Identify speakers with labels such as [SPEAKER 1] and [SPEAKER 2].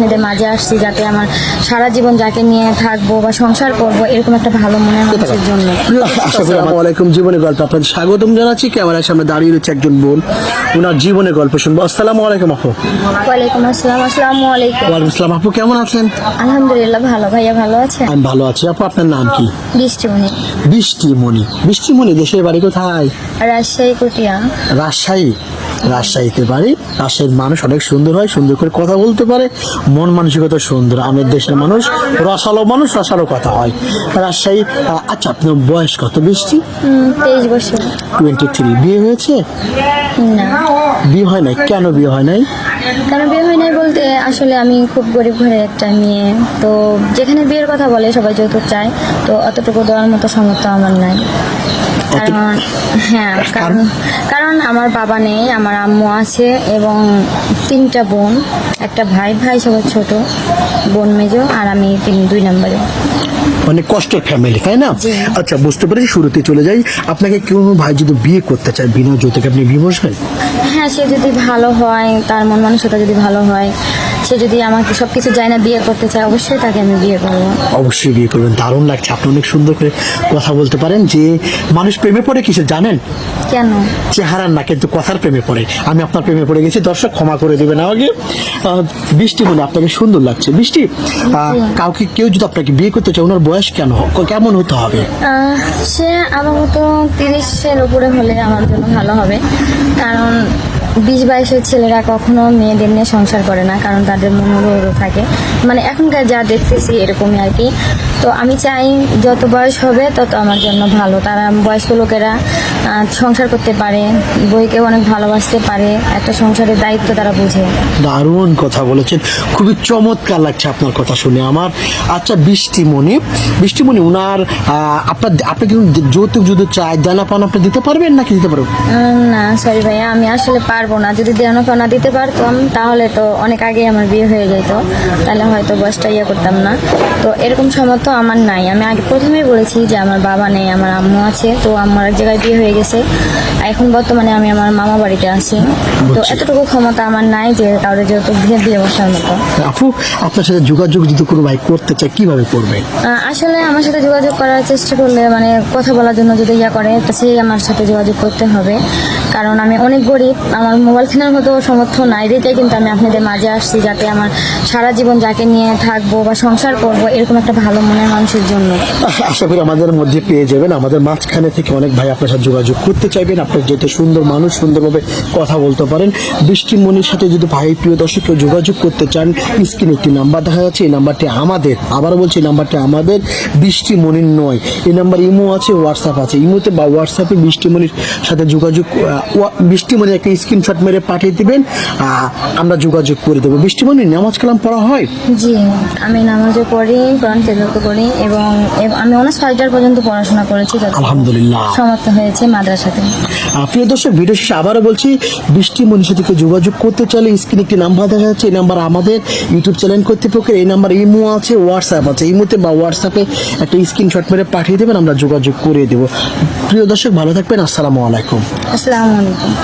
[SPEAKER 1] আপনাদের মাঝে আসছি যাতে আমার সারা জীবন যাকে নিয়ে থাকব বা সংসার করব এরকম একটা ভালো মনের মানুষের জন্য।
[SPEAKER 2] আসসালামু আলাইকুম জীবনের গল্প আপনাদের স্বাগতম জানাচ্ছি। ক্যামেরার সামনে দাঁড়িয়ে রয়েছে একজন বোন। ওনার জীবনের গল্প শুনব। আসসালামু আলাইকুম আপু।
[SPEAKER 1] ওয়ালাইকুম আসসালাম আসসালামু আলাইকুম।
[SPEAKER 2] ওয়ালাইকুম আসসালাম আপু কেমন আছেন?
[SPEAKER 1] আলহামদুলিল্লাহ ভালো। ভাইয়া ভালো আছে?
[SPEAKER 2] আমি ভালো আছি। আপু আপনার নাম কি?
[SPEAKER 1] বৃষ্টিমণি।
[SPEAKER 2] বৃষ্টিমণি। বৃষ্টিমণি দেশের বাড়ি কোথায়?
[SPEAKER 1] রাজশাহী কুটিয়া।
[SPEAKER 2] রাজশাহী? রাজশাহীতে পারি রাজশাহীর মানুষ অনেক সুন্দর হয় সুন্দর করে কথা বলতে পারে। মন মানসিকতা সুন্দর। আমাদের দেশের মানুষ রসালো মানুষ রসালো কথা হয়। রাজশাহী আচ্ছা আপনার বয়স কত বৃষ্টি?
[SPEAKER 1] তেইশ বছর।
[SPEAKER 2] টোয়েন্টি থ্রি বিয়ে হয়েছে? বিয়ে হয় নাই। কেন বিয়ে হয় নাই?
[SPEAKER 1] কেন বিয়ে হয় নাই বলতে আসলে আমি খুব গরিব ঘরের একটা মেয়ে। তো যেখানে বিয়ের কথা বলে সবাই যৌতুক চায়। তো অতটুকু দেওয়ার মতো সামর্থ্য আমার নাই। কারণ হ্যাঁ কারণ? কারণ আমার বাবা নেই আমার আম্মু আছে এবং তিনটা বোন একটা ভাই ভাই সবার ছোট বোন মেজো আর আমি তিন দুই নম্বরে।
[SPEAKER 2] মানে কষ্টের ফ্যামিলি তাই না? আচ্ছা বুঝতে পেরেছি শুরুতে চলে যাই। আপনাকে কেউ ভাই যদি বিয়ে করতে চায় বিনা যৌতুকে আপনি বিয়ে বসবেন
[SPEAKER 1] হ্যাঁ সে যদি ভালো হয় তার মন মানসিকতা যদি ভালো হয় সে যদি আমাকে সব কিছু যায় না বিয়ে করতে চায় অবশ্যই তাকে আমি বিয়ে করব।
[SPEAKER 2] অবশ্যই বিয়ে করবেন দারুণ লাগছে। আপনি অনেক সুন্দর করে কথা বলতে পারেন যে মানুষ প্রেমে পড়ে কিসে জানেন?
[SPEAKER 1] কেন?
[SPEAKER 2] চেহারার না কিন্তু কথার প্রেমে পড়ে। আমি আপনার প্রেমে পড়ে গেছি দর্শক ক্ষমা করে দেবেন আমাকে। বৃষ্টি বলে আপনাকে সুন্দর লাগছে। বৃষ্টি কাউকে কেউ যদি আপনাকে বিয়ে করতে চায় ওনার বয়স কেন? কেমন হতে হবে?
[SPEAKER 1] সে আমার মতো তিরিশের উপরে হলে আমার জন্য ভালো হবে। কারণ বিশ বাইশের ছেলেরা কখনো মেয়েদের নিয়ে সংসার করে না, কারণ তাদের মনোরোধ থাকে। মানে এখনকার যা দেখতেছি এরকমই আর কি। তো আমি চাই যত বয়স হবে তত আমার জন্য ভালো। তারা বয়স্ক লোকেরা সংসার করতে পারে বইকে অনেক ভালোবাসতে পারে একটা সংসারের দায়িত্ব তারা বুঝে।
[SPEAKER 2] দারুণ কথা বলেছেন। খুবই চমৎকার লাগছে আপনার কথা শুনে আমার। আচ্ছা বৃষ্টিমণি বৃষ্টিমণি উনার আপনার আপনি কি যৌতুক যদি চায় দানা পান আপনি দিতে পারবেন নাকি দিতে পারবেন?
[SPEAKER 1] না সরি ভাইয়া আমি আসলে পারব না। যদি দেওয়ানো পাওনা দিতে পারতাম তাহলে তো অনেক আগে আমার বিয়ে হয়ে যেত। তাহলে হয়তো বয়সটা ইয়ে করতাম না। তো এরকম সামর্থ্য আমার নাই। আমি আগে প্রথমেই বলেছি যে আমার বাবা নেই আমার আম্মু আছে। তো আমার এক জায়গায় বিয়ে হয়ে গেছে। আর এখন বর্তমানে আমি আমার মামা বাড়িতে আছি। তো এতটুকু ক্ষমতা আমার নাই যে কাউরে যেহেতু ভিড় দিয়ে বসার মতো।
[SPEAKER 2] আপু আপনার সাথে যোগাযোগ যদি কোনো ভাই করতে চায় কীভাবে করবে?
[SPEAKER 1] আসলে আমার সাথে যোগাযোগ করার চেষ্টা করলে মানে কথা বলার জন্য যদি ইয়া করে তো সেই আমার সাথে যোগাযোগ করতে হবে। কারণ আমি অনেক গরিব, আমার মোবাইল কেনার মতো সমর্থ নাই রেখে কিন্তু আমি আপনাদের মাঝে আসছি যাতে আমার সারা জীবন যাকে নিয়ে থাকব বা সংসার করব, এরকম একটা ভালো মনের মানুষের জন্য।
[SPEAKER 2] আশা করি আমাদের মধ্যে পেয়ে যাবেন। আমাদের মাঝখানে থেকে অনেক ভাই আপনার সাথে যোগাযোগ করতে চাইবেন। আপনার যেহেতু সুন্দর মানুষ, সুন্দরভাবে কথা বলতে পারেন। বৃষ্টিমণির সাথে যদি ভাই, প্রিয় দর্শক যোগাযোগ করতে চান, স্ক্রিনে একটি নাম্বার দেখা যাচ্ছে, এই নাম্বারটি আমাদের, আবারও বলছি, এই নাম্বারটি আমাদের বৃষ্টিমণির নয়। এই নাম্বার ইমো আছে, হোয়াটসঅ্যাপ আছে। ইমোতে বা হোয়াটসঅ্যাপে বৃষ্টিমণির সাথে যোগাযোগ বৃষ্টিমণি একটা স্ক্রিনশট মেরে পাঠিয়ে দিবেন আমরা যোগাযোগ করে দেবো। বৃষ্টিমণি নামাজ কালাম পড়া হয়?
[SPEAKER 1] জি আমি নামাজও পড়ি কোরআন তেজত করি এবং আমি অনার্স ফাইটার পর্যন্ত পড়াশোনা করেছি
[SPEAKER 2] আলহামদুলিল্লাহ।
[SPEAKER 1] সমাপ্ত হয়েছে মাদ্রাসাতে।
[SPEAKER 2] প্রিয় দর্শক ভিডিও শেষে আবারও বলছি বৃষ্টি মনীষা থেকে যোগাযোগ করতে চাইলে স্ক্রিনে একটি নাম্বার দেখা যাচ্ছে এই নাম্বার আমাদের ইউটিউব চ্যানেল কর্তৃপক্ষের এই নাম্বার ইমো আছে হোয়াটসঅ্যাপ আছে। ইমোতে বা হোয়াটসঅ্যাপে একটা স্ক্রিনশট মেরে পাঠিয়ে দেবেন আমরা যোগাযোগ করে দেবো। প্রিয় দর্শক ভালো থাকবেন আসসালামু আলাইকুম।
[SPEAKER 1] আসসালামু আলাইকুম।